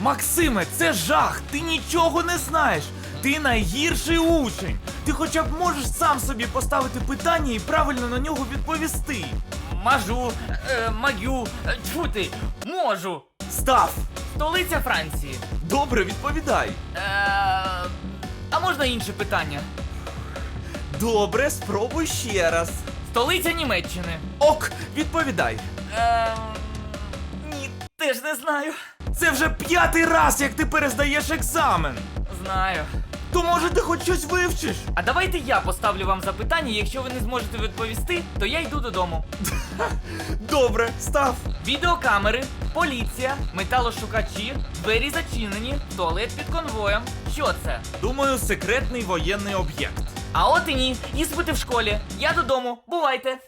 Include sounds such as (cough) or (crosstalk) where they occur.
Максиме, це жах! Ти нічого не знаєш! Ти найгірший учень! Ти хоча б можеш сам собі поставити питання і правильно на нього відповісти. Мажу, е, магю, е, тьфу ти, можу. Став! Столиця Франції. Добре, відповідай. Е, а можна інше питання? Добре, спробуй ще раз. Столиця Німеччини. Ок, відповідай. Е, ні, теж не знаю. Це вже п'ятий раз, як ти перездаєш екзамен. Знаю. То може ти хоч щось вивчиш? А давайте я поставлю вам запитання, якщо ви не зможете відповісти, то я йду додому. (laughs) Добре, став. Відеокамери, поліція, металошукачі, двері зачинені, туалет під конвоєм. Що це? Думаю, секретний воєнний об'єкт. А от і ні, іспити в школі. Я додому. Бувайте.